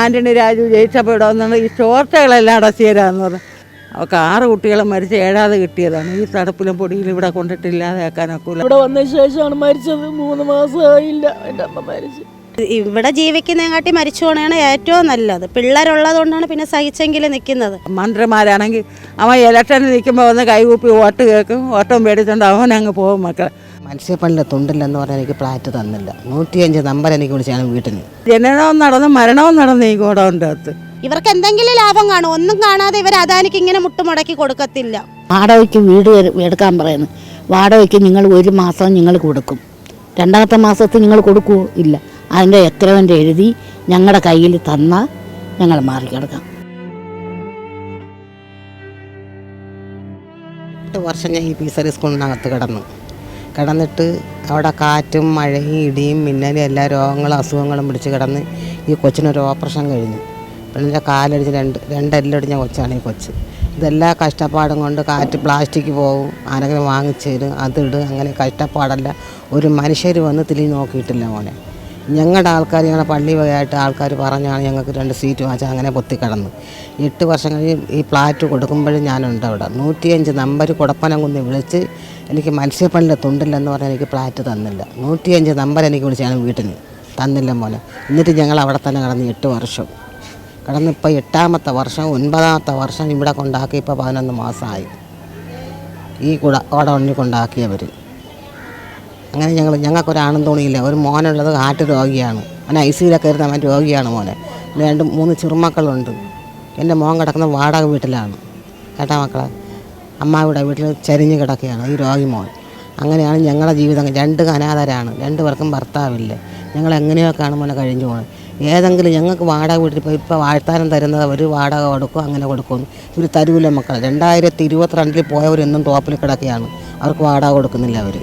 ആന്റണി രാജു ജയിച്ചപ്പോൾ ഇവിടെ വന്നുകൊണ്ട് ഈ ചോർച്ചകളെല്ലാം അടച്ചു തരാമെന്ന് പറഞ്ഞു. അവൾക്ക് ആറ് കുട്ടികളെ മരിച്ച് ഏഴാതെ കിട്ടിയതാണ്. ഈ തടപ്പിലും പൊടിയിലും ഇവിടെ കൊണ്ടിട്ട് ഇല്ലാതാക്കാനൊക്കില്ല ഇവിടെ വന്ന ശേഷമാണ് മരിച്ചത്. മൂന്ന് മാസമായില്ല എന്റെ അമ്മ മരിച്ചു. ഇവിടെ ജീവിക്കുന്നതിനെക്കാട്ടി മരിച്ചു പോകണതാണ് ഏറ്റവും നല്ലത്. പിള്ളേരുള്ളത് കൊണ്ടാണ് പിന്നെ സഹിച്ചെങ്കിൽ നിൽക്കുന്നത് മന്ത്രിമാരാണെങ്കിൽ അവൻ ഇലക്ഷനിൽ നിൽക്കുമ്പോൾ വന്ന് കൈകൂപ്പി വോട്ട് കേൾക്കും. ഓട്ടം മേടിച്ചുകൊണ്ട് അവൻ അങ്ങ് പോകും മക്കളെ. മത്സ്യപ്പള്ളിയിൽ തുണ്ടില്ലെന്ന് പറഞ്ഞാൽ എനിക്ക് ഫ്ലാറ്റ് തന്നില്ല. നൂറ്റിയഞ്ച് നമ്പർ എനിക്ക് വിളിച്ചാണ് വീട്ടിൽ നിന്ന്. ജനനവും നടന്ന് മരണവും നടന്ന് ഈ ഗോഡൗണിന്റെ അകത്ത് ഇവർക്ക് എന്തെങ്കിലും ലാഭം കാണും. ഒന്നും കാണാതെ ഇവർ അദാനിക്ക് ഇങ്ങനെ മുട്ടുമുടക്കി കൊടുക്കത്തില്ല. വാടകയ്ക്ക് വീട് എടുക്കാൻ പറയുന്നു. വാടകയ്ക്ക് നിങ്ങൾ ഒരു മാസം നിങ്ങൾ കൊടുക്കും. രണ്ടാമത്തെ മാസത്തിൽ നിങ്ങൾ കൊടുക്കൂ ഇല്ല. അതിന്റെ എത്രവന്റെ എഴുതി ഞങ്ങളുടെ കയ്യിൽ തന്നാൽ ഞങ്ങൾ മാറിക്കിടക്കാം. എട്ട് വർഷം ഞാൻ ഈ പീസറി സ്കൂളിനകത്ത് കിടന്നു. കിടന്നിട്ട് അവിടെ കാറ്റും മഴയും ഇടിയും മിന്നലും എല്ലാ രോഗങ്ങളും അസുഖങ്ങളും പിടിച്ച് കിടന്ന് ഈ കൊച്ചിനൊരു ഓപ്പറേഷൻ കഴിഞ്ഞു. പെണ്ണിന്റെ കാലടിച്ച് രണ്ട് രണ്ടെല്ലടിഞ്ഞ കൊച്ചാണ് ഈ കൊച്ച്. ഇതെല്ലാ കഷ്ടപ്പാടും കൊണ്ട് കാറ്റ് പ്ലാസ്റ്റിക് പോവും ആരെങ്കിലും വാങ്ങിച്ചു തരും അതിടും അങ്ങനെ കഷ്ടപ്പാടല്ല. ഒരു മനുഷ്യർ വന്ന് തിരി നോക്കിയിട്ടില്ല മോനെ. ഞങ്ങളുടെ ആൾക്കാർ ഞങ്ങളുടെ പള്ളി വകയായിട്ട് ആൾക്കാർ പറഞ്ഞാണ് ഞങ്ങൾക്ക് രണ്ട് സീറ്റ് വാങ്ങിച്ചാൽ അങ്ങനെ പൊത്തിക്കിടന്നു എട്ട് വർഷം കഴിഞ്ഞ് ഈ ഫ്ലാറ്റ് കൊടുക്കുമ്പോഴും ഞാനുണ്ട് അവിടെ. നൂറ്റിയഞ്ച് നമ്പർ കുടപ്പനം കുന്ന് വിളിച്ച് എനിക്ക് മത്സ്യപ്പള്ളിയുടെ തുണ്ടില്ലെന്ന് പറഞ്ഞാൽ എനിക്ക് ഫ്ലാറ്റ് തന്നില്ല. നൂറ്റിയഞ്ച് നമ്പർ എനിക്ക് വിളിച്ചാണ് വീട്ടിൽ തന്നില്ല മോനെ. എന്നിട്ട് ഞങ്ങൾ അവിടെ തന്നെ കടന്ന് എട്ട് വർഷം. കിടന്നിപ്പോൾ എട്ടാമത്തെ വർഷം ഒൻപതാമത്തെ വർഷം ഇവിടെ കൊണ്ടാക്കി ഇപ്പോൾ പതിനൊന്ന് മാസമായി. ഈ കുട ഓടവണ്ണി കൊണ്ടാക്കിയവർ അങ്ങനെ ഞങ്ങൾ ഞങ്ങൾക്കൊരു ആനന്ദോണിയില്ല ഒരു മോനുള്ളത് ഹാർട്ട് രോഗിയാണ്. അവൻ ഐ സിയിലൊക്കെ ഇരുന്ന അവൻ രോഗിയാണ് മോനെ. രണ്ട് മൂന്ന് ചെറുമക്കളുണ്ട്. എന്റെ മോൻ കിടക്കുന്ന വാടക വീട്ടിലാണ്. കേട്ടാ മക്കളെ? അമ്മാവിടെ വീട്ടിൽ ചരിഞ്ഞ് കിടക്കുകയാണ് ഈ രോഗി മോൻ. അങ്ങനെയാണ് ഞങ്ങളുടെ ജീവിതം രണ്ട് അനാഥരാണ് രണ്ടു പേർക്കും ഭർത്താവില്ല. ഞങ്ങൾ എങ്ങനെയൊക്കെയാണ് മോനെ കഴിഞ്ഞു പോകുന്നത് ഏതെങ്കിലും ഞങ്ങൾക്ക് വാടക വീട്ടിൽ ഇപ്പോൾ ഇപ്പോൾ വാഴ്ത്താനം തരുന്നത് ഒരു വാടക കൊടുക്കും അങ്ങനെ കൊടുക്കും. ഇവർ തരൂല മക്കൾ രണ്ടായിരത്തി ഇരുപത്തിരണ്ടിൽ പോയവരെന്നും തോപ്പിൽ കിടക്കുകയാണ് അവർക്ക് വാടക കൊടുക്കുന്നില്ല അവർ.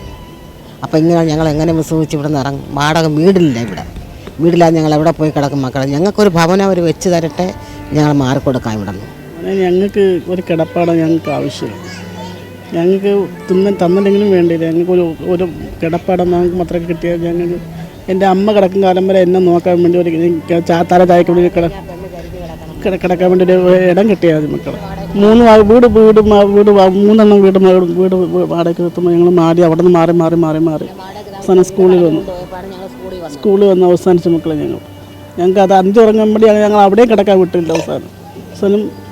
അപ്പോൾ ഇങ്ങനെ ഞങ്ങൾ എങ്ങനെ വിശ്വസിച്ച് ഇവിടെ നിന്ന് ഇറങ്ങും? വാടക വീടില്ല ഇവിടെ. വീടില്ലാതെ ഞങ്ങൾ എവിടെ പോയി കിടക്കും മക്കളെ? ഞങ്ങൾക്കൊരു ഭവനം അവർ വെച്ച് തരട്ടെ ഞങ്ങൾ മാറിക്കൊടുക്കാം ഇവിടെ നിന്ന് ഞങ്ങൾക്ക് ഒരു കിടപ്പാടം ഞങ്ങൾക്ക് ആവശ്യമാണ് ഞങ്ങൾക്ക് തിന്നൻ തന്നില്ലെങ്കിലും വേണ്ടിയില്ല ഞങ്ങൾക്ക് ഒരു ഒരു കിടപ്പാടം ഞങ്ങൾക്ക് മാത്രം കിട്ടിയാൽ ഞങ്ങൾക്ക് എന്റെ അമ്മ കിടക്കും കാലം വരെ എന്നെ നോക്കാൻ വേണ്ടി ഒരു ചാത്താല തല വേണ്ടി കിട കിട- കിടക്കാൻ വേണ്ടി ഒരു ഇടം കിട്ടിയാൽ മതി മക്കളെ. മൂന്ന് വീട് വീട് വീട് മൂന്നെണ്ണം വീട് വീട് വാടക എത്തുമ്പോൾ ഞങ്ങൾ മാറി അവിടെ നിന്ന് മാറി മാറി മാറി മാറി. അവസാനം സ്കൂളിൽ വന്നു. സ്കൂളിൽ വന്ന് അവസാനിച്ച മക്കളെ ഞങ്ങൾ. ഞങ്ങൾക്ക് അത് അഞ്ചുറങ്ങുമ്പോഴേ ഞങ്ങൾ അവിടെയും കിടക്കാൻ വിട്ടില്ല അവസാനം.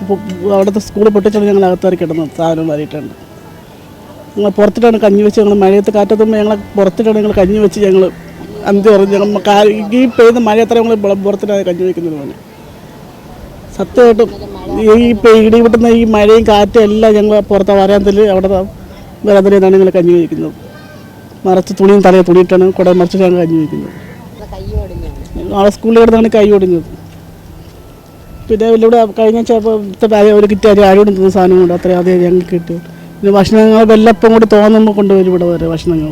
പൊ- അവിടുത്തെ സ്കൂൾ പൊട്ടിച്ചാണ് ഞങ്ങൾ അകത്തേറി കിടന്നത് സാധനം വരിയിട്ടുണ്ട്. ഞങ്ങൾ പുറത്തിട്ടാണ് കഞ്ഞി വെച്ച് ഞങ്ങൾ മഴയത്ത് കാറ്റത്തുമ്പോൾ ഞങ്ങൾ പുറത്തിട്ടാണ് ഞങ്ങൾ കഞ്ഞി വെച്ച് ഞങ്ങൾ അന്ത്യ പറഞ്ഞ് ഞങ്ങൾ ഈ പെയ്യുന്ന മഴ എത്ര ഞങ്ങൾ പുറത്തിട്ടാണ് കഞ്ഞി വയ്ക്കുന്നത് പോലെ. സത്യമായിട്ടും ഈ ഇടി വിട്ടുന്ന ഈ മഴയും കാറ്റും എല്ലാം ഞങ്ങൾ പുറത്തെ വരാന്തൽ അവിടെ വരാന്തലാണ് ഞങ്ങൾ കഞ്ഞി വയ്ക്കുന്നത് മറച്ച് തുണിയും തലയെ തുണിയിട്ടാണ് കുട മറിച്ചിട്ടാണ് കഞ്ഞി വയ്ക്കുന്നത് നാളെ സ്കൂളിൽ കിടന്നാണ് കൈ ഒടിഞ്ഞത് പിന്നെ ഇവിടെ കഴിഞ്ഞ ഒരു കിറ്റ് അരി ആരോടും സാധനം കൊണ്ട് അത്രയും അതേ ഞങ്ങൾക്ക് കിട്ടും. പിന്നെ ഭക്ഷണങ്ങൾ വെല്ലപ്പം കൂടി തോന്നുമ്പോൾ കൊണ്ടുവരും ഇവിടെ വരെ ഭക്ഷണങ്ങൾ.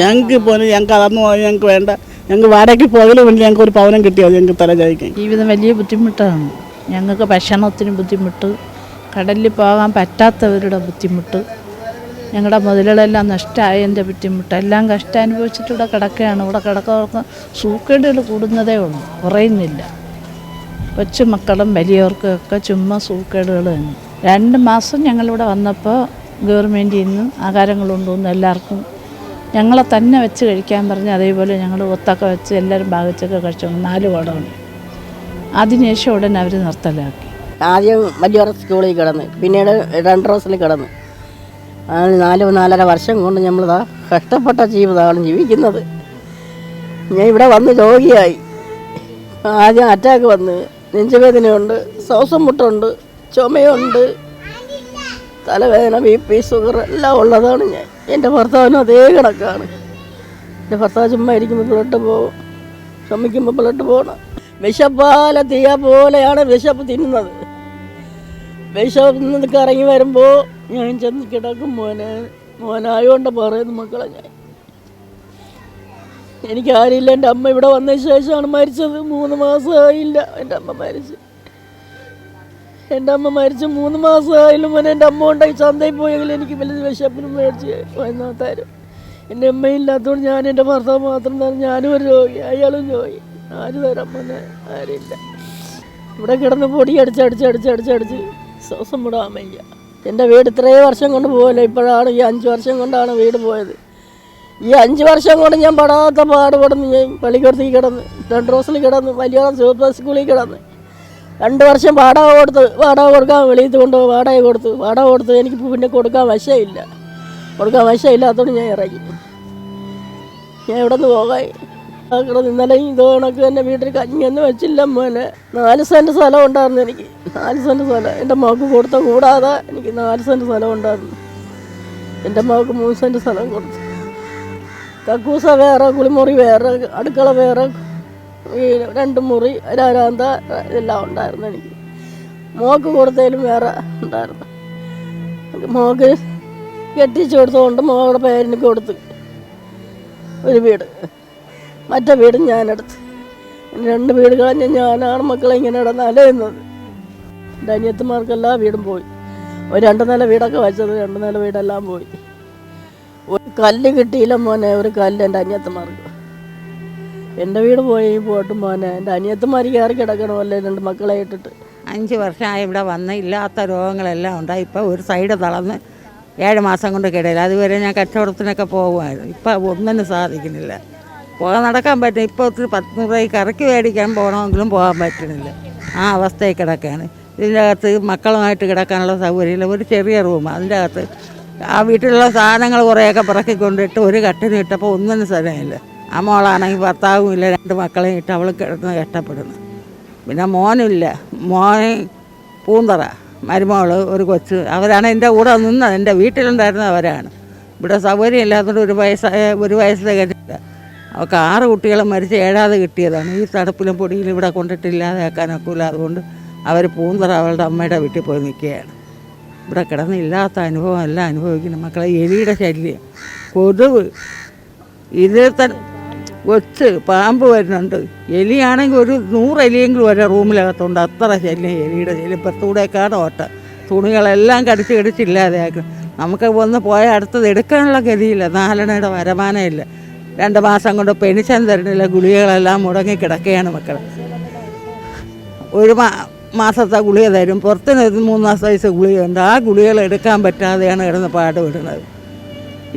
ഞങ്ങൾക്ക് പോലെ ഞങ്ങൾക്ക് അതൊന്നും ഞങ്ങൾക്ക് വേണ്ട. ഞങ്ങൾക്ക് വാടകയ്ക്ക് പോകലും വേണ്ടി ഞങ്ങൾക്ക് ഒരു പവനം കിട്ടിയാൽ മതി. ഞങ്ങൾക്ക് തല ചായ്ക്കാൻ. ജീവിതം വലിയ ബുദ്ധിമുട്ടാണ്. ഞങ്ങൾക്ക് ഭക്ഷണത്തിന് ബുദ്ധിമുട്ട്. കടലിൽ പോകാൻ പറ്റാത്തവരുടെ ബുദ്ധിമുട്ട്. ഞങ്ങളുടെ മുതലുകളെല്ലാം നഷ്ടമായതിന്റെ ബുദ്ധിമുട്ട്. എല്ലാം കഷ്ടം അനുഭവിച്ചിട്ട് ഇവിടെ കിടക്കുകയാണ്. ഇവിടെ കിടക്കുന്നവർക്ക് സൂക്കേടുകൾ കൂടുന്നതേ ഉള്ളൂ. കുറയുന്നില്ല. കൊച്ചുമക്കളും വലിയവർക്കും ഒക്കെ ചുമ്മാ സൂക്കേടുകൾ തന്നെ. രണ്ട് മാസം ഞങ്ങളിവിടെ വന്നപ്പോൾ ഗവൺമെന്റിൽ നിന്ന് ആഹാരങ്ങൾ കൊണ്ടുവന്ന് എല്ലാവർക്കും ഞങ്ങളെ തന്നെ വെച്ച് കഴിക്കാൻ പറഞ്ഞ് അതേപോലെ ഞങ്ങൾ ഒത്തൊക്കെ വെച്ച് എല്ലാവരും ഭാഗിച്ചൊക്കെ കഴിച്ചു. നാല് കുടമാണ് അതിനുശേഷം ഉടനെ അവർ നിർത്തലാക്കി. ആദ്യം വലിയ സ്കൂളിൽ കിടന്ന് പിന്നീട് രണ്ട് റോസിൽ കിടന്ന്. നാല് നാലര വർഷം കൊണ്ട് നമ്മളിതാ കഷ്ടപ്പെട്ട ജീവിതമാണ് ജീവിക്കുന്നത്. ഞാൻ ഇവിടെ വന്ന് രോഗിയായി. ആദ്യം അറ്റാക്ക് വന്ന് നെഞ്ചുവേദനയുണ്ട് ശ്വാസം മുട്ടുണ്ട് ചുമയുണ്ട് തലവേദന ബി പി ഷുഗർ എല്ലാം ഉള്ളതാണ് ഞാൻ. എന്റെ ഭർത്താവിനും അതേ കണക്കാണ്. എന്റെ ഭർത്താവ് ചുമ്മാ ഇരിക്കുമ്പോൾ ബ്ലഡ് പോകും ചുമയ്ക്കുമ്പോൾ ബ്ലഡ് പോകണം വിഷപ്പാല തീയ പോലെയാണ് വിശപ്പ് തിന്നുന്നത്. വിശന്നൊക്കെ ഇറങ്ങി വരുമ്പോൾ ഞാൻ ചെന്ന് കിടക്കും മോനെ. മോനായോണ്ട് പറയുന്നു മക്കളെ ഞാൻ എനിക്ക് ആരില്ല. എന്റെ അമ്മ ഇവിടെ വന്ന ശേഷമാണ് മരിച്ചത്. മൂന്ന് മാസമായില്ല. എന്റെ അമ്മ മരിച്ച്. എന്റെ അമ്മ മരിച്ച് മൂന്ന് മാസമായാലും മോനെ. എന്റെ അമ്മ ഉണ്ടായി ചന്തയിൽ പോയെങ്കിൽ എനിക്ക് വലിയ വിശപ്പിനും മേടിച്ച് വന്നാ എന്റെ അമ്മയില്ലാത്തതുകൊണ്ട് ഞാൻ എന്റെ ഭർത്താവ് മാത്രം തരും. ഞാനും ഒരു രോഗി. അയാളും രോഗി. ആര് തരാം മോനെ? ആരുമില്ല ഇവിടെ കിടന്ന് പൊടി അടിച്ച് അടിച്ച് അടിച്ച് അടിച്ച് അടിച്ച് ശ്വാസം വിടാൻ വയ്യ. എന്റെ വീട് ഇത്രയും വർഷം കൊണ്ട് പോകല്ലോ ഇപ്പോഴാണ് ഈ അഞ്ച് വർഷം കൊണ്ടാണ് വീട് പോയത്. ഈ അഞ്ച് വർഷം കൊണ്ട് ഞാൻ പെടാത്ത പാടുപെടുന്നു. ഞാൻ പള്ളിക്കൂടത്തിൽ കിടന്ന് രണ്ട് റോസിൽ കിടന്ന് വലിയ സൂപ്പർ സ്കൂളിൽ കിടന്ന്. രണ്ട് വർഷം വാടക കൊടുത്ത് വാടക കൊടുക്കാൻ വെളിയിൽ കൊണ്ട് വാടക കൊടുത്തു. വാടക കൊടുത്ത് എനിക്ക് പിന്നെ കൊടുക്കാൻ വശമില്ല. കൊടുക്കാൻ വശമില്ലാത്തതുകൊണ്ട് ഞാൻ ഇറങ്ങി. ഞാൻ ഇവിടെ നിന്ന് പോകായി കിടന്ന് ഇന്നലെ ഇത് കണക്ക് തന്നെ വീട്ടിൽ കഞ്ഞിയൊന്നും വെച്ചില്ല മോനെ. നാല് സെന്റ് സ്ഥലം ഉണ്ടായിരുന്നു എനിക്ക്. നാല് സെന്റ് സ്ഥലം. എന്റെ മകൾക്ക് കൊടുത്ത കൂടാതെ എനിക്ക് നാല് സെന്റ് സ്ഥലം ഉണ്ടായിരുന്നു. എന്റെ മകൾക്ക് മൂന്ന് സെന്റ് സ്ഥലം കൊടുത്തു. കക്കൂസ വേറെ കുളിമുറി വേറെ അടുക്കള വേറെ രണ്ട് മുറി രാരാന്ത ഇതെല്ലാം ഉണ്ടായിരുന്നു എനിക്ക്. മോക്ക് കൊടുത്തതിലും വേറെ ഉണ്ടായിരുന്നു. മോക്ക് കെട്ടിച്ചു കൊടുത്തുകൊണ്ട് മോളുടെ പേരിന് കൊടുത്ത് ഒരു വീട്. മറ്റേ വീട് ഞാനെടുത്ത്. രണ്ട് വീട് കളഞ്ഞ് ഞാനാണ് മക്കളെ ഇങ്ങനെ ഇടന്ന് അലയുന്നത്. എന്റെ അനിയത്തിമാർക്കെല്ലാം വീടും പോയി. ഒരു രണ്ട് നില വീടൊക്കെ വെച്ചത് രണ്ട് നില വീടെല്ലാം പോയി. ഒരു കല്ല് കിട്ടിയില്ല മോനെ ഒരു കല്ല് എന്റെ അനിയത്തിമാർക്ക്. എന്റെ വീട് പോയി പോട്ടും മോനെ എന്റെ അനിയത്തമാർ കയറി കിടക്കണമല്ലേ രണ്ട് മക്കളെ ഇട്ടിട്ട്. അഞ്ച് വർഷമായി ഇവിടെ വന്ന് ഇല്ലാത്ത രോഗങ്ങളെല്ലാം ഉണ്ടായി. ഇപ്പോൾ ഒരു സൈഡ് തളർന്ന് ഏഴ് മാസം കൊണ്ട് കിടയില്ല. അതുവരെ ഞാൻ കച്ചവടത്തിനൊക്കെ പോകുമായിരുന്നു. ഇപ്പം ഒന്നിനും സാധിക്കുന്നില്ല. പോകാൻ നടക്കാൻ പറ്റും ഇപ്പോൾ ഒത്തിരി പത്ത് രൂപയ്ക്ക് കറക്കി മേടിക്കാൻ പോകണമെങ്കിലും പോകാൻ പറ്റുന്നില്ല. ആ അവസ്ഥയിൽ കിടക്കുകയാണ്. ഇതിന്റെ അകത്ത് മക്കളുമായിട്ട് കിടക്കാനുള്ള സൗകര്യമില്ല. ഒരു ചെറിയ റൂം അതിന്റെ അകത്ത് ആ വീട്ടിലുള്ള സാധനങ്ങൾ കുറേയൊക്കെ പിറക്കി കൊണ്ടിട്ട് ഒരു കട്ടിന് ഇട്ടപ്പോൾ ഒന്നിനും സ്ഥലമില്ല. ആ മോളാണെങ്കിൽ ഭർത്താവും ഇല്ല രണ്ട് മക്കളെയും ഇട്ട് അവൾ കിടന്ന് കഷ്ടപ്പെടുന്നു. പിന്നെ മോനില്ല. മോൻ പൂന്തറ. മരുമോൾ ഒരു കൊച്ച്. അവരാണ് എന്റെ കൂടെ നിന്നത് എന്റെ വീട്ടിലുണ്ടായിരുന്ന അവരാണ്. ഇവിടെ സൗകര്യം ഇല്ലാത്തതുകൊണ്ട് ഒരു വയസ്സായ ഒരു വയസ്സിലെ കഴിഞ്ഞില്ല അവൾക്ക് ആറ് കുട്ടികൾ മരിച്ച് ഏഴാതെ കിട്ടിയതാണ്. ഈ തടുപ്പിലും പൊടിയിലും ഇവിടെ കൊണ്ടിട്ടില്ലാതെ ആക്കാനൊക്കില്ല അതുകൊണ്ട് അവർ പൂന്തറ അവളുടെ അമ്മയുടെ വീട്ടിൽ പോയി നിൽക്കുകയാണ്. ഇവിടെ കിടന്നില്ലാത്ത അനുഭവം എല്ലാം അനുഭവിക്കുന്ന മക്കളെ എലിയുടെ ശല്യം കൊതുവ് ഇതിൽ തന്നെ ഒച്ച് പാമ്പ് വരുന്നുണ്ട്. എലിയാണെങ്കിൽ ഒരു നൂറ് എലിയെങ്കിലും ഒരേ റൂമിലകത്തുണ്ട്. അത്ര ശല്യം എലിയുടെ ശല്യം. പുറത്തൂടെയൊക്കെയാണ് ഓട്ട. തുണികളെല്ലാം കടിച്ച് കടിച്ചില്ലാതെയാക്കും നമുക്ക് ഒന്ന് പോയ അടുത്തത് എടുക്കാനുള്ള ഗതിയില്ല. നാലെണ്ണയുടെ വരമാനമില്ല. രണ്ട് മാസം കൊണ്ട് പെൻഷൻ തരുന്നില്ല. ഗുളികകളെല്ലാം മുടങ്ങി കിടക്കുകയാണ് മക്കൾ ഒരു മാസത്തെ ഗുളിക തരും. പുറത്തിന് മൂന്ന് മാസം വയസ്സ് ഗുളികയുണ്ട് ആ ഗുളികൾ എടുക്കാൻ പറ്റാതെയാണ് കിടന്ന് പാടുപെടുന്നത്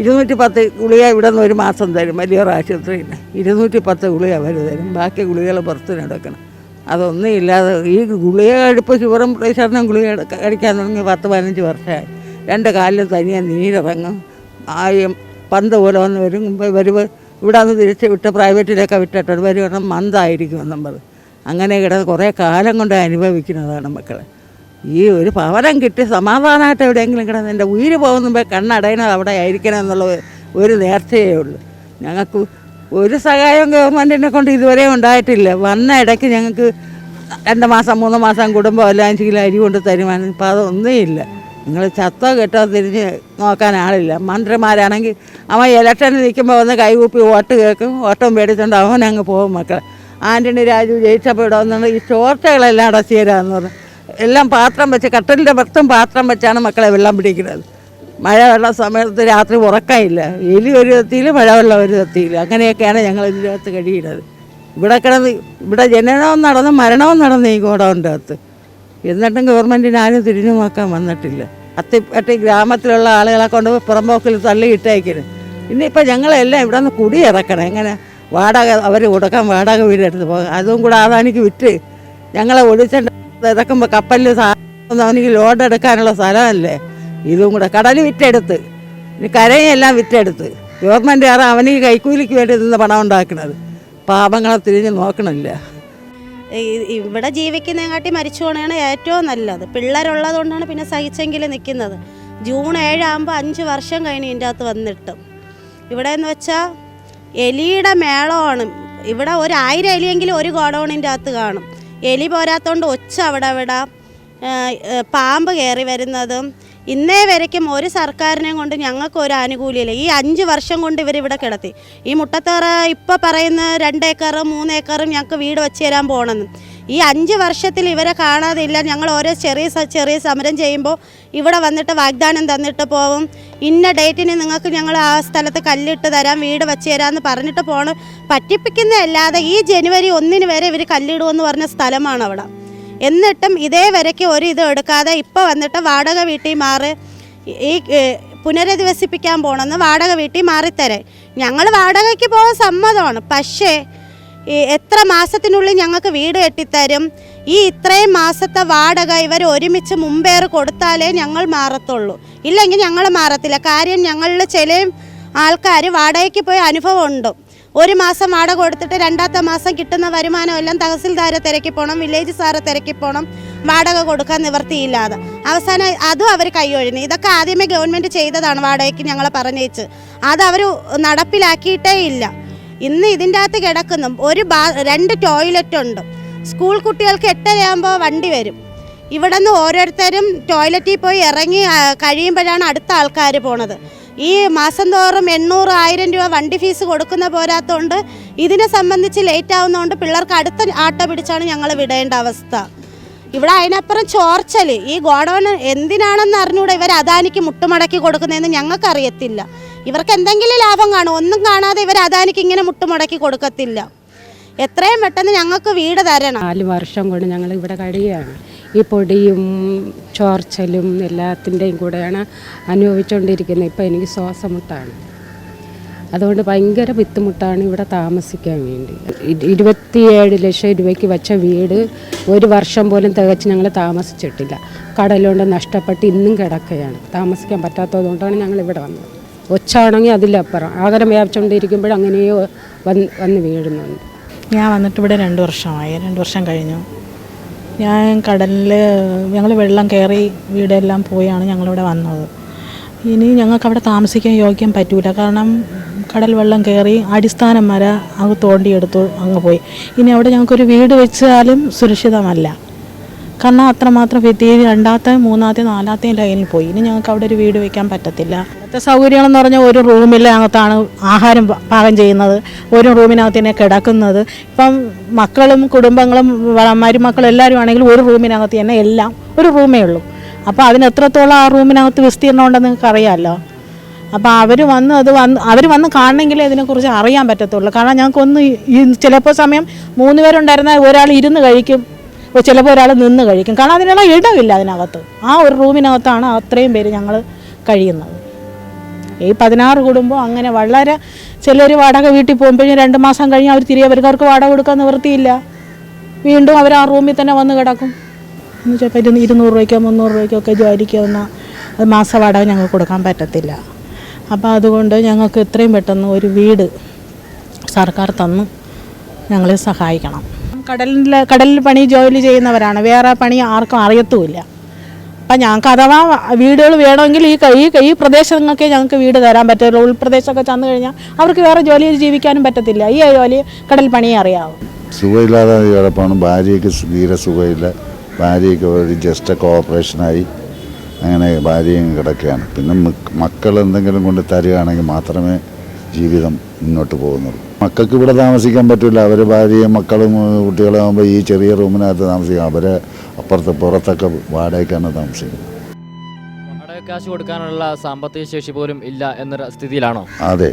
ഇരുന്നൂറ്റി പത്ത് ഗുളിക ഇവിടെ നിന്ന് ഒരു മാസം തരും വലിയൊരു ആശുപത്രിയിൽ ഇരുന്നൂറ്റി പത്ത് ഗുളിക അവർ തരും. ബാക്കി ഗുളികകൾ പുറത്തിന് എടുക്കണം. അതൊന്നും ഇല്ലാതെ ഈ ഗുളിക കഴിപ്പ് ഷുഗറും പ്രഷറിനും ഗുളിക കഴിക്കാൻ തുടങ്ങി പത്ത് പതിനഞ്ച് വർഷമായി. രണ്ട് കാലിൽ തനിയെ നീരിറങ്ങും. ആയും പന്ത് പോലെ വന്ന് വരും ഇവർ ഇവിടെ നിന്ന് തിരിച്ച് വിട്ട് പ്രൈവറ്റിലൊക്കെ വിട്ടിട്ട് ഇവർ മന്തായിരിക്കും നമ്മൾ എന്നുള്ളത്. അങ്ങനെ കിട കുറേ കാലം കൊണ്ട് അനുഭവിക്കുന്നതാണ് മക്കൾ ഈ ഒരു ഭവനം കിട്ടി സമാധാനമായിട്ട് എവിടെയെങ്കിലും കിടന്ന് എന്റെ ഉയിര് പോകുമ്പോൾ കണ്ണടയണത് അവിടെ ആയിരിക്കണം എന്നുള്ള ഒരു നേർച്ചയേ ഉള്ളൂ. ഞങ്ങൾക്ക് ഒരു സഹായവും ഗവൺമെന്റിനെ കൊണ്ട് ഇതുവരെ ഉണ്ടായിട്ടില്ല. വന്ന ഇടയ്ക്ക് ഞങ്ങൾക്ക് രണ്ട് മാസം മൂന്ന് മാസം കുടുംബം എല്ലാം കിലോ അരി കൊണ്ട് തരുമാനം. ഇപ്പം അതൊന്നും ഇല്ല നിങ്ങൾ ചത്തോ കെട്ടോ തിരിഞ്ഞ് നോക്കാൻ ആളില്ല. മന്ത്രിമാരാണെങ്കിൽ അവൻ ഇലക്ഷന് നിൽക്കുമ്പോൾ വന്ന് കൈകൂപ്പി വോട്ട് കേൾക്കും. വോട്ടും മേടിച്ചുകൊണ്ട് അവൻ അങ്ങ് പോകും മക്കൾ ആന്റണി രാജു ജയിച്ചപ്പോൾ ഇവിടെ വന്നുകൊണ്ട് ഈ ചോർച്ചകളെല്ലാം അടച്ചു തരാമെന്ന് പറഞ്ഞു. എല്ലാം പാത്രം വെച്ച് കട്ടലിന്റെ പുറത്തും പാത്രം വെച്ചാണ് മക്കളെ വെള്ളം പിടിക്കുന്നത്. മഴ വെള്ള സമയത്ത് രാത്രി ഉറക്കമില്ല. എലി ഒരു തത്തിയിൽ മഴ വെള്ളം ഒരു തത്തിയിൽ അങ്ങനെയൊക്കെയാണ് ഞങ്ങൾ ഇതിനകത്ത് കഴിയുന്നത് ഇവിടെ കിടന്ന് ഇവിടെ ജനനവും നടന്ന് മരണവും നടന്ന് ഈ ഗോഡൗണിന്റെ അകത്ത്. എന്നിട്ടും ഗവൺമെന്റിന് ആരും തിരിഞ്ഞു നോക്കാൻ വന്നിട്ടില്ല. അത്തിപ്പറ്റി ഗ്രാമത്തിലുള്ള ആളുകളെ കൊണ്ട് പുറമ്പോക്കിൽ തള്ളിയിട്ടേക്കിന് ഇനിയിപ്പോൾ ഞങ്ങളെല്ലാം ഇവിടെ നിന്ന് കുടിയിറക്കണം. എങ്ങനെ? വാടക അവർ കൊടുക്കാൻ വാടക വീടെടുത്ത് പോകും. അതും കൂടെ അതാണിക്ക് വിറ്റ് ഞങ്ങളെ ഒഴിച്ചിട്ട് ഇറക്കുമ്പോൾ കപ്പലിൽ സാധനം ലോഡ് എടുക്കാനുള്ള സ്ഥലമല്ലേ? ഇതും കൂടെ കടൽ വിറ്റെടുത്ത്. ഇനി കരയും എല്ലാം വിറ്റെടുത്ത്. ഗവൺമെന്റ് ആറ് അവന് കൈക്കൂലിക്ക് വേണ്ടി നിന്ന് പണം ഉണ്ടാക്കുന്നത് പാപങ്ങളെ തിരിഞ്ഞ് നോക്കണമില്ല ഇവിടെ ജീവിക്കുന്നതിനെക്കാട്ടി മരിച്ചു പോകണതാണ് ഏറ്റവും നല്ലത്. പിള്ളേരുള്ളത് കൊണ്ടാണ് പിന്നെ സഹിച്ചെങ്കിൽ നിൽക്കുന്നത് ജൂൺ ഏഴാകുമ്പോൾ അഞ്ച് വർഷം കഴിഞ്ഞ് ഇതിന്റെ അകത്ത് വന്നിട്ടും. ഇവിടെ എന്ന് വെച്ചാൽ എലിയുടെ മേളമാണ്. ഇവിടെ ഒരു ആയിരം എലിയെങ്കിലും ഒരു ഗോഡൗണിന്റെ അകത്ത് കാണും. എലി പോരാത്തോണ്ട് ഒച്ച അവിടെ അവിടെ പാമ്പ് കയറി വരുന്നതും ഇന്നേ വരയ്ക്കും ഒരു സർക്കാരിനെ കൊണ്ട് ഞങ്ങൾക്ക് ഒരു ആനുകൂല്യമില്ല. ഈ അഞ്ച് വർഷം കൊണ്ട് ഇവരിവിടെ കിടത്തി. ഈ മുട്ടത്തറ ഇപ്പോൾ പറയുന്ന രണ്ട് ഏക്കറും ഏക്കറും ഞങ്ങൾക്ക് വീട് വെച്ച് തരാൻ പോകണമെന്ന് ഈ അഞ്ച് വർഷത്തിൽ ഇവരെ കാണാതില്ല. ഞങ്ങൾ ഓരോ ചെറിയ ചെറിയ സമരം ചെയ്യുമ്പോൾ ഇവിടെ വന്നിട്ട് വാഗ്ദാനം തന്നിട്ട് പോവും. ഇന്ന ഡേറ്റിന് നിങ്ങൾക്ക് ഞങ്ങൾ ആ സ്ഥലത്ത് കല്ലിട്ട് തരാം വീട് വെച്ച് തരാമെന്ന് പറഞ്ഞിട്ട് പോകണം പറ്റിപ്പിക്കുന്നതല്ലാതെ ഈ ജനുവരി ഒന്നിന് വരെ ഇവർ കല്ലിടുമെന്ന് പറഞ്ഞ സ്ഥലമാണ് അവിടെ. എന്നിട്ടും ഇതേ വരയ്ക്ക് ഒരു ഇത് എടുക്കാതെ ഇപ്പോൾ വന്നിട്ട് വാടക വീട്ടിൽ മാറി ഈ പുനരധിവസിപ്പിക്കാൻ പോകണമെന്ന് വാടക വീട്ടിൽ മാറിത്തരാൻ. ഞങ്ങൾ വാടകയ്ക്ക് പോകാൻ സമ്മതമാണ്. പക്ഷേ എത്ര മാസത്തിനുള്ളിൽ ഞങ്ങൾക്ക് വീട് കെട്ടിത്തരും? ഈ ഇത്രയും മാസത്തെ വാടക ഇവർ ഒരുമിച്ച് മുമ്പേർ കൊടുത്താലേ ഞങ്ങൾ മാറത്തുള്ളൂ. ഇല്ലെങ്കിൽ ഞങ്ങൾ മാറത്തില്ല. കാര്യം ഞങ്ങളിൽ ചില ആൾക്കാർ വാടകയ്ക്ക് പോയ അനുഭവമുണ്ട്. ഒരു മാസം വാടക കൊടുത്തിട്ട് രണ്ടാമത്തെ മാസം കിട്ടുന്ന വരുമാനം എല്ലാം തഹസിൽദാരെ തിരക്കി പോകണം വില്ലേജ് സാറെ തിരക്കി പോകണം വാടക കൊടുക്കാൻ നിവർത്തിയില്ലാതെ അവസാനം അതും അവർ കൈയൊഴിഞ്ഞു ഇതൊക്കെ ആദ്യമേ ഗവൺമെന്റ് ചെയ്തതാണ് വാടകയ്ക്ക് ഞങ്ങളെ പറഞ്ഞേച്ച് അത് അവർ നടപ്പിലാക്കിയിട്ടേ ഇല്ല. ഇന്ന് ഇതിന്റെ അകത്ത് കിടക്കുന്നു. ഒരു ബാ രണ്ട് ടോയ്ലറ്റ് ഉണ്ട്. സ്കൂൾ കുട്ടികൾക്ക് എട്ടരയാകുമ്പോൾ വണ്ടി വരും. ഇവിടെ നിന്ന് ഓരോരുത്തരും ടോയ്ലറ്റിൽ പോയി ഇറങ്ങി കഴിയുമ്പോഴാണ് അടുത്ത ആൾക്കാർ പോണത്. ഈ മാസം തോറും എണ്ണൂറ് ആയിരം രൂപ വണ്ടി ഫീസ് കൊടുക്കുന്ന പോരാത്തതുകൊണ്ട് ഇതിനെ സംബന്ധിച്ച് ലേറ്റ് ആവുന്നതുകൊണ്ട് പിള്ളേർക്ക് അടുത്ത ആട്ടോ പിടിച്ചാണ് ഞങ്ങൾ വിടേണ്ട അവസ്ഥ. ഇവിടെ അതിനപ്പുറം ചോർച്ചൽ ഈ ഗോഡൗൺ എന്തിനാണെന്ന് അറിഞ്ഞൂടെ? ഇവർ അദാനിക്ക് മുട്ടുമടക്കി കൊടുക്കുന്നതെന്ന് ഞങ്ങൾക്കറിയത്തില്ല. ഇവർക്ക് എന്തെങ്കിലും ലാഭം കാണും. ഒന്നും കാണാതെ ഇവർ അദാനിക്ക് ഇങ്ങനെ മുട്ടുമുടക്കി കൊടുക്കത്തില്ല. എത്രയും പെട്ടെന്ന് ഞങ്ങൾക്ക് വീട് തരണം. നാല് വർഷം കൊണ്ട് ഞങ്ങൾ ഇവിടെ കഴിയുകയാണ്. ഈ പൊടിയും ചോർച്ചലും എല്ലാത്തിന്റെയും കൂടെയാണ് അനുഭവിച്ചുകൊണ്ടിരിക്കുന്നത്. ഇപ്പോൾ എനിക്ക് ശ്വാസമുട്ടാണ്. അതുകൊണ്ട് ഭയങ്കര ബുദ്ധിമുട്ടാണ് ഇവിടെ താമസിക്കാൻ വേണ്ടി. ഇരുപത്തിയേഴ് ലക്ഷം രൂപയ്ക്ക് വെച്ച വീട് ഒരു വർഷം പോലും തികച്ച് ഞങ്ങൾ താമസിച്ചിട്ടില്ല. കടലുകൊണ്ട് നഷ്ടപ്പെട്ട് ഇന്നും കിടക്കുകയാണ്. താമസിക്കാൻ പറ്റാത്തതുകൊണ്ടാണ് ഞങ്ങൾ ഇവിടെ വന്നത്. ഒച്ചാണെങ്കിൽ അതിലപ്പുറം ആകരം വ്യാപിച്ചുകൊണ്ടിരിക്കുമ്പോൾ അങ്ങനെയോ വന്ന് വന്ന് വീഴുന്നുണ്ട്. ഞാൻ വന്നിട്ട് ഇവിടെ രണ്ട് വർഷമായി. രണ്ട് വർഷം കഴിഞ്ഞു. ഞാൻ കടലിൽ ഞങ്ങൾ വെള്ളം കയറി വീടെല്ലാം പോയാണ് ഞങ്ങളിവിടെ വന്നത്. ഇനി ഞങ്ങൾക്ക് അവിടെ താമസിക്കാൻ യോഗ്യം പറ്റൂല. കാരണം കടൽ വെള്ളം കയറി അടിസ്ഥാനം വരെ അങ്ങ് തോണ്ടിയെടുത്തു അങ്ങ് പോയി. ഇനി അവിടെ ഞങ്ങൾക്കൊരു വീട് വെച്ചാലും സുരക്ഷിതമല്ല. കാരണം അത്രമാത്രം ഭിത്തി രണ്ടാമത്തെയും മൂന്നാമത്തെയും നാലാമത്തെയും ലൈനിൽ പോയി. ഇനി ഞങ്ങൾക്ക് അവിടെ ഒരു വീട് വെക്കാൻ പറ്റത്തില്ല. ഇവിടുത്തെ സൗകര്യങ്ങളെന്ന് പറഞ്ഞാൽ ഒരു റൂമിലകത്താണ് ആഹാരം പാകം ചെയ്യുന്നത്. ഒരു റൂമിനകത്ത് തന്നെ കിടക്കുന്നത്. ഇപ്പം മക്കളും കുടുംബങ്ങളും വ- മരുമക്കളും എല്ലാവരും ആണെങ്കിലും ഒരു റൂമിനകത്ത് തന്നെ എല്ലാം ഒരു റൂമേ ഉള്ളൂ. അപ്പോൾ അതിന് എത്രത്തോളം ആ റൂമിനകത്ത് വിസ്തീർണം ഉണ്ടെന്ന് നിങ്ങൾക്ക് അറിയാമല്ലോ അപ്പോൾ അവർ വന്ന് അത് വന്ന് അവർ വന്ന് കാണണമെങ്കിലേ ഇതിനെക്കുറിച്ച് അറിയാൻ പറ്റത്തുള്ളൂ. കാരണം ഞങ്ങൾക്കൊന്ന് ചിലപ്പോൾ സമയം മൂന്ന് പേരുണ്ടായിരുന്ന ഒരാൾ ഇരുന്ന് കഴിക്കും. ഇപ്പോൾ ചിലപ്പോൾ ഒരാൾ നിന്ന് കഴിക്കും. കാരണം അതിനുള്ള ഇടമില്ല അതിനകത്ത്. ആ ഒരു റൂമിനകത്താണ് അത്രയും പേര് ഞങ്ങൾ കഴിയുന്നത്. ഈ പതിനാറ് കുടുംബം അങ്ങനെ വളരെ ചിലർ വാടക വീട്ടിൽ പോകുമ്പോഴും രണ്ട് മാസം കഴിഞ്ഞ് അവർ തിരികെ വരും. അവർക്ക് വാടക കൊടുക്കാൻ നിവൃത്തിയില്ല. വീണ്ടും അവർ ആ റൂമിൽ തന്നെ വന്ന് കിടക്കും. എന്ന് വെച്ചാൽ ഇരുന്ന് ഇരുന്നൂറ് രൂപയ്ക്കോ മുന്നൂറ് രൂപയ്ക്കോ ഒക്കെ ജോലിക്ക് വന്ന അത് മാസ വാടക ഞങ്ങൾക്ക് കൊടുക്കാൻ പറ്റത്തില്ല. അപ്പോൾ അതുകൊണ്ട് ഞങ്ങൾക്ക് എത്രയും പെട്ടെന്ന് ഒരു വീട് സർക്കാർ തന്ന് ഞങ്ങളെ സഹായിക്കണം. കടലിൽ കടലിൽ പണി ജോലി ചെയ്യുന്നവരാണ്. വേറെ പണി ആർക്കും അറിയത്തുമില്ല. അപ്പം ഞങ്ങൾക്ക് അഥവാ വീടുകൾ വേണമെങ്കിൽ ഈ ഈ ഈ പ്രദേശങ്ങൾക്കേ ഞങ്ങൾക്ക് വീട് തരാൻ പറ്റുള്ളൂ. ഉൾപ്രദേശമൊക്കെ ചെന്ന് കഴിഞ്ഞാൽ അവർക്ക് വേറെ ജോലി ചെയ്ത് ജീവിക്കാനും പറ്റത്തില്ല. ഈ ജോലി കടൽ പണിയെ അറിയാവും. സുഖമില്ലാതെ കിടപ്പാണ് ഭാര്യയ്ക്ക് തീരെ സുഖമില്ല. ഭാര്യയ്ക്ക് ഒരു ജസ്റ്റൊക്കെ ഓപ്പറേഷനായി അങ്ങനെ ഭാര്യയും കിടക്കുകയാണ്. പിന്നെ മക്കൾ എന്തെങ്കിലും കൊണ്ട് തരികയാണെങ്കിൽ മാത്രമേ ജീവിതം മുന്നോട്ട് പോകുന്നത്. മക്കൾക്ക് ഇവിടെ താമസിക്കാൻ പറ്റില്ല അവർ ഭാര്യയും മക്കളും കുട്ടികളാകുമ്പോൾ ഈ ചെറിയ റൂമിനകത്ത് താമസിക്കാം അവരെ അപ്പുറത്ത് പുറത്തൊക്കെ വാടകയ്ക്കാണ് താമസിക്കുന്നത്. വാടക കാശ് കൊടുക്കാനുള്ള സാമ്പത്തിക ശേഷി പോലും ഇല്ല എന്നൊരു സ്ഥിതിയിലാണോ? അതെ.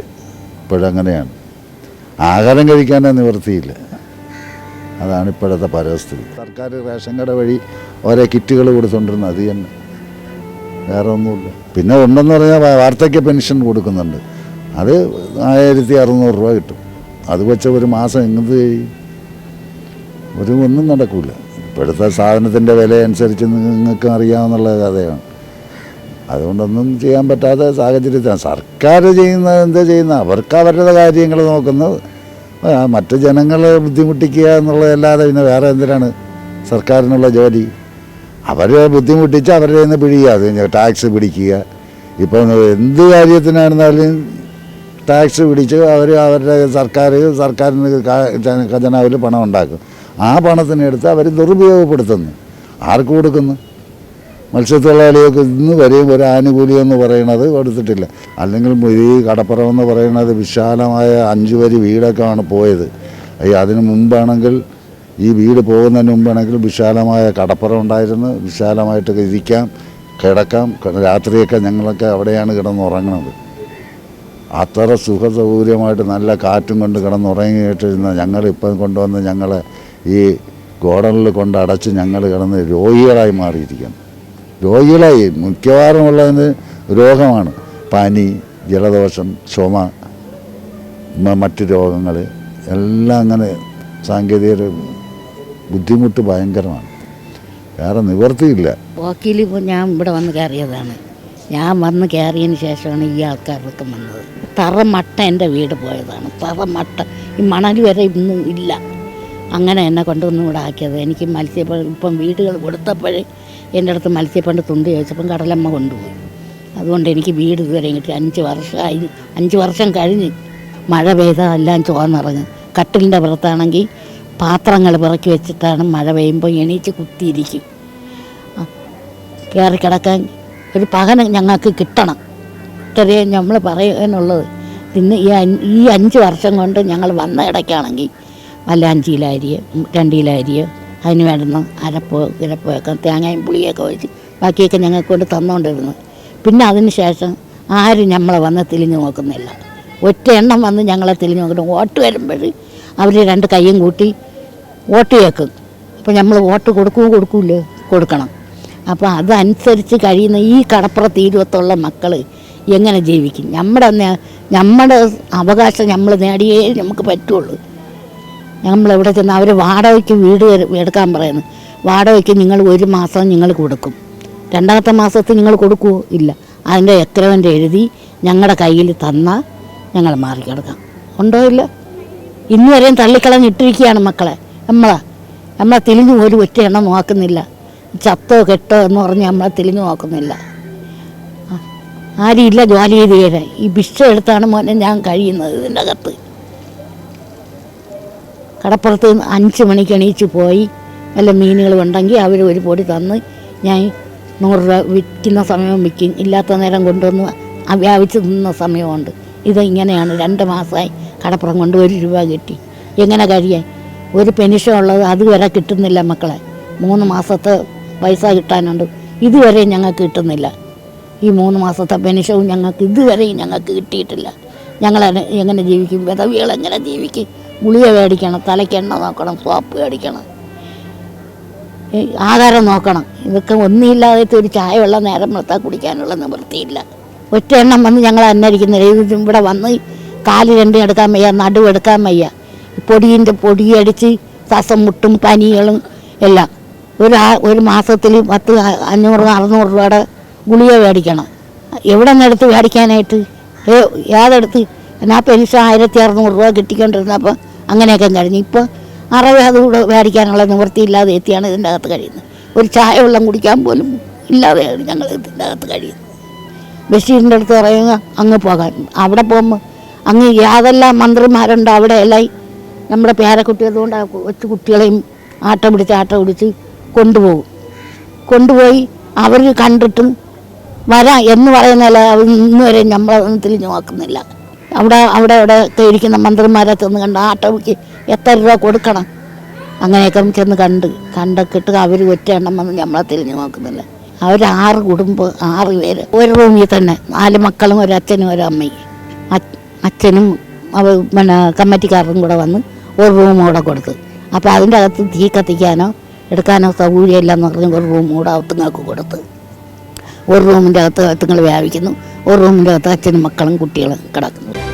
ഇപ്പോഴങ്ങനെയാണ്. ആഹാരം കഴിക്കാനേ നിവൃത്തിയില്ല. അതാണ് ഇപ്പോഴത്തെ പരസ്ഥിതി സർക്കാർ റേഷൻ കട വഴി ഓരോ കിറ്റുകൾ കൊടുത്തുകൊണ്ടിരുന്നത് അത് തന്നെ. വേറെ ഒന്നുമില്ല. പിന്നെ ഉണ്ടെന്ന് പറഞ്ഞാൽ വാർത്തയ്ക്ക് വാർദ്ധക്യ പെൻഷൻ കൊടുക്കുന്നുണ്ട്. അത് ആയിരത്തി അറുന്നൂറ് രൂപ കിട്ടും. അത് വെച്ച ഒരു മാസം എങ്ങനെ ചെയ്യും ഒരു ഒന്നും നടക്കില്ല ഇപ്പോഴത്തെ സാധനത്തിന്റെ വില അനുസരിച്ച് നിങ്ങൾക്ക് അറിയാമെന്നുള്ള കഥയാണ്. അതുകൊണ്ടൊന്നും ചെയ്യാൻ പറ്റാത്ത സാഹചര്യത്തിലാണ്. സർക്കാർ ചെയ്യുന്നത് എന്താ ചെയ്യുന്നത് അവർക്ക് അവരുടെ കാര്യങ്ങൾ നോക്കുന്നത് മറ്റ് ജനങ്ങളെ ബുദ്ധിമുട്ടിക്കുക എന്നുള്ളതല്ലാതെ പിന്നെ വേറെ എന്തിനാണ് സർക്കാരിനുള്ള ജോലി? അവരെ ബുദ്ധിമുട്ടിച്ച് അവരുടെ നിന്ന് പിടിക്കുക അത് ടാക്സ് പിടിക്കുക. ഇപ്പം എന്ത് കാര്യത്തിനായിരുന്നാലും ടാക്സ് പിടിച്ച് അവർ അവരുടെ സർക്കാർ സർക്കാരിന് ഖജനാവിൽ പണം ഉണ്ടാക്കും. ആ പണത്തിനെടുത്ത് അവർ ദുരുപയോഗപ്പെടുത്തുന്നു. ആർക്ക് കൊടുക്കുന്നു? മത്സ്യത്തൊഴിലാളികൾക്ക് ഇന്ന് വരെയും ഒരു ആനുകൂല്യം എന്ന് പറയുന്നത് കൊടുത്തിട്ടില്ല. അല്ലെങ്കിൽ ഈ കടപ്പുറം എന്ന് പറയുന്നത് വിശാലമായ അഞ്ച് വരി വീടൊക്കെയാണ് പോയത്. അതിന് മുമ്പാണെങ്കിൽ ഈ വീട് പോകുന്നതിന് മുമ്പാണെങ്കിൽ വിശാലമായ കടപ്പുറം ഉണ്ടായിരുന്നു. വിശാലമായിട്ടൊക്കെ ഇരിക്കാം കിടക്കാം. രാത്രിയൊക്കെ ഞങ്ങളൊക്കെ അവിടെയാണ് കിടന്നുറങ്ങുന്നത് അത്ര സുഖസൗകര്യമായിട്ട് നല്ല കാറ്റും കൊണ്ട് കിടന്നുറങ്ങിയിട്ടിരുന്ന ഞങ്ങളിപ്പം കൊണ്ടുവന്ന് ഞങ്ങൾ ഈ ഗോഡനിൽ കൊണ്ട് അടച്ച് ഞങ്ങൾ കിടന്ന് രോഗികളായി മാറിയിരിക്കുന്നു. രോഗികളായി മിക്കവാറും ഉള്ളതിന് രോഗമാണ് പനി ജലദോഷം ചുമ മറ്റ് രോഗങ്ങൾ. എല്ലാം അങ്ങനെ സാങ്കേതിക ബുദ്ധിമുട്ട് ഭയങ്കരമാണ്. വേറെ നിവർത്തിയില്ല വക്കീൽ ഇപ്പോൾ ഞാൻ ഇവിടെ വന്ന് കയറിയതാണ്. ഞാൻ വന്ന് കയറിയതിന് ശേഷമാണ് ഈ ആൾക്കാരൊക്കെ വന്നത്. തറമട്ട എന്റെ വീട് പോയതാണ്. തറമട്ട ഈ മണൽ വരെ ഇന്നും ഇല്ല. അങ്ങനെ എന്നെ കൊണ്ടുവന്ന് ഇവിടെ ആക്കിയത്. എനിക്ക് മത്സ്യപ്പണ്ട് ഇപ്പം വീടുകൾ കൊടുത്തപ്പോഴേ എന്റെ അടുത്ത് മത്സ്യപ്പണ്ട് തുണ്ട് ചോദിച്ചപ്പം കടലമ്മ കൊണ്ടുപോയി. അതുകൊണ്ട് എനിക്ക് വീട് ഇതുവരെ കിട്ടി. അഞ്ച് വർഷമായി. അഞ്ച് വർഷം കഴിഞ്ഞ് മഴ പെയ്താൽ എല്ലാം ചോന്നിറങ്ങും കട്ടിലിന്റെ പുറത്താണെങ്കിൽ പാത്രങ്ങൾ പിറക്കി വെച്ചിട്ടാണ് മഴ പെയ്യുമ്പോൾ എണീച്ച് കുത്തിയിരിക്കും. കയറി കിടക്കാൻ ഒരു പകന് ഞങ്ങൾക്ക് കിട്ടണം. ഇത്രയേ നമ്മൾ പറയാനുള്ളത്. ഇന്ന് ഈ ഈ അഞ്ച് വർഷം കൊണ്ട് ഞങ്ങൾ വന്ന ഇടയ്ക്കാണെങ്കിൽ വല്ല അഞ്ച് കിലോ അരിയോ രണ്ട് കിലോ അരിയോ അതിന് വേണ്ടുന്ന അരപ്പോ ഇരപ്പോയൊക്കെ തേങ്ങയും പുളിയൊക്കെ ഒഴിച്ച് ബാക്കിയൊക്കെ ഞങ്ങൾക്ക് കൊണ്ട് തന്നുകൊണ്ടിരുന്നു പിന്നെ അതിന് ശേഷം ആരും നമ്മളെ വന്ന് തിരിഞ്ഞു നോക്കുന്നില്ല. ഒറ്റ എണ്ണം വന്ന് ഞങ്ങളെ തിരിഞ്ഞു നോക്കണം വോട്ട് വരുമ്പോൾ അവർ രണ്ട് കൈയും കൂട്ടി വോട്ട് കേൾക്കും. അപ്പോൾ നമ്മൾ വോട്ട് കൊടുക്കുമോ കൊടുക്കൂല്ലോ? കൊടുക്കണം. അപ്പോൾ അതനുസരിച്ച് കഴിയുന്ന ഈ കടപ്പുറ തീരുവത്തുള്ള മക്കൾ എങ്ങനെ ജീവിക്കും? നമ്മുടെ നമ്മുടെ അവകാശം നമ്മൾ നേടിയേ നമുക്ക് പറ്റുള്ളൂ. നമ്മളെവിടെ ചെന്ന് അവർ വാടകയ്ക്ക് വീട് എടുക്കാൻ പറയുന്നു. വാടകയ്ക്ക് നിങ്ങൾ ഒരു മാസം നിങ്ങൾ കൊടുക്കും. രണ്ടാമത്തെ മാസത്തിൽ നിങ്ങൾ കൊടുക്കുമോ ഇല്ല. അതിന്റെ എത്രവന്റെ എഴുതി ഞങ്ങളുടെ കയ്യിൽ തന്നാൽ ഞങ്ങൾ മാറിക്കിടക്കാം. ഉണ്ടോ ഇല്ല? ഇന്നുവരെയും തള്ളിക്കളഞ്ഞിട്ടിരിക്കുകയാണ് മക്കളെ. നമ്മളെ നമ്മളെ തിരിഞ്ഞു ഒരു ഒറ്റ എണ്ണം നോക്കുന്നില്ല. ചത്തോ കെട്ടോ എന്ന് പറഞ്ഞ് നമ്മളെ തിരിഞ്ഞു നോക്കുന്നില്ല. ആരുമില്ല ജോലി ചെയ്ത് തരാൻ ഈ ഭിക്ഷ എടുത്താണ് മോനെ ഞാൻ കഴിയുന്നത് ഇതിന്റെ അകത്ത് കടപ്പുറത്ത് അഞ്ച് മണിക്ക് എണീച്ച് പോയി. വല്ല മീനുകൾ ഉണ്ടെങ്കിൽ അവർ ഒരു പൊടി തന്ന് ഞാൻ നൂറ് രൂപ വിൽക്കുന്ന സമയം വിൽക്കും. ഇല്ലാത്ത നേരം കൊണ്ടുവന്ന് വ്യാപിച്ച് നിന്ന സമയമുണ്ട്. ഇത് ഇങ്ങനെയാണ് രണ്ട് മാസമായി കടപ്പുറം കൊണ്ട് ഒരു രൂപ കിട്ടി. എങ്ങനെ കഴിയാൻ? ഒരു പെൻഷൻ ഉള്ളത് അതുവരെ കിട്ടുന്നില്ല മക്കളെ. മൂന്ന് മാസത്തെ പൈസ കിട്ടാനുണ്ട്. ഇതുവരെ ഞങ്ങൾക്ക് കിട്ടുന്നില്ല. ഈ മൂന്ന് മാസത്തെ പെൻഷനും ഞങ്ങൾക്ക് ഇതുവരെയും ഞങ്ങൾക്ക് കിട്ടിയിട്ടില്ല. ഞങ്ങൾ എങ്ങനെ ജീവിക്കും? വിധവികൾ എങ്ങനെ ജീവിക്കും? ഗുളിക മേടിക്കണം തലയ്ക്ക് എണ്ണ നോക്കണം സോപ്പ് മേടിക്കണം. ആഹാരം നോക്കണം. ഇതൊക്കെ ഒന്നുമില്ലാതെ ഒരു ചായ വെള്ളം നേരം നിർത്താൻ കുടിക്കാനുള്ള നിവൃത്തിയില്ല. ഒറ്റ എണ്ണം വന്ന് ഞങ്ങൾ അന്വേഷിക്കുന്നില്ല. ഇത് ഇവിടെ വന്ന് കാൽ രണ്ടും എടുക്കാൻ വയ്യ നടുവെടുക്കാൻ വയ്യ. പൊടിയിന്റെ പൊടിയടിച്ച് ശ്വാസം മുട്ടും പനികളും എല്ലാം. ഒരു ഒരു മാസത്തിൽ പത്ത് അഞ്ഞൂറ് അറുന്നൂറ് രൂപയുടെ ഗുളിക മേടിക്കണം. എവിടെ നിന്നെടുത്ത് മേടിക്കാനായിട്ട്? ഏതെടുത്ത്? എന്നാ പെൻഷൻ ആയിരത്തി അറുന്നൂറ് രൂപ കിട്ടിക്കൊണ്ടിരുന്നപ്പോൾ അങ്ങനെയൊക്കെ കഴിഞ്ഞു. ഇപ്പോൾ അറുപത് കൂടെ മേടിക്കാനുള്ള നിവൃത്തിയില്ലാതെ എത്തിയാണ് ഇതിന്റെ അകത്ത് കഴിയുന്നത്. ഒരു ചായ വെള്ളം കുടിക്കാൻ പോലും ഇല്ലാതെയാണ് ഞങ്ങൾ ഇതിന്റെ അകത്ത് കഴിയുന്നത്. ബഷീറിന്റെ അടുത്ത് പറയുക അങ്ങ് പോകാൻ. അവിടെ പോകുമ്പോൾ അങ്ങ് യാതെല്ലാം മന്ത്രിമാരുണ്ട് അവിടെ എല്ലാം നമ്മുടെ പേരക്കുട്ടിയതുകൊണ്ട് കൊച്ചു കുട്ടികളെയും ആട്ടം പിടിച്ച് ആട്ടം പിടിച്ച് കൊണ്ടുപോകും. കൊണ്ടുപോയി അവർ കണ്ടിട്ടും വരാം എന്ന് പറയുന്നില്ല അവർ ഇന്ന് വരെ നമ്മളൊന്നും തിരിഞ്ഞു നോക്കുന്നില്ല. അവിടെ അവിടെ അവിടെ ഇരിക്കുന്ന മന്ത്രിമാരെ ചെന്ന് കണ്ട് ആട്ടോയ്ക്ക് എത്ര രൂപ കൊടുക്കണം? അങ്ങനെയൊക്കെ ചെന്ന് കണ്ട് കണ്ടൊക്കെ ഇട്ട് അവർ ഒറ്റ എണ്ണം വന്ന് നമ്മളെ തിരിഞ്ഞു നോക്കുന്നില്ല. അവർ ആറ് കുടുംബം ആറ് പേര്. ഒരു റൂമിൽ തന്നെ നാല് മക്കളും ഒരു അച്ഛനും ഒരു അമ്മയും. അച്ഛനും പിന്നെ കമ്മിറ്റിക്കാരനും കൂടെ വന്ന് ഒരു റൂം കൂടെ കൊടുത്ത്. അപ്പോൾ അതിന്റെ അകത്ത് തീ കത്തിക്കാനോ എടുക്കാനോ സൗകര്യം ഇല്ലെന്ന് പറഞ്ഞ് ഒരു റൂം കൂടെ അകത്തുങ്ങൾക്ക് കൊടുത്ത്. ഒരു റൂമിന്റെ അകത്ത് അകത്തുങ്ങൾ വ്യാപിക്കുന്നു. ഒരു റൂമിന്റെ അകത്ത് അച്ഛനും മക്കളും കുട്ടികളും കിടക്കുന്നു.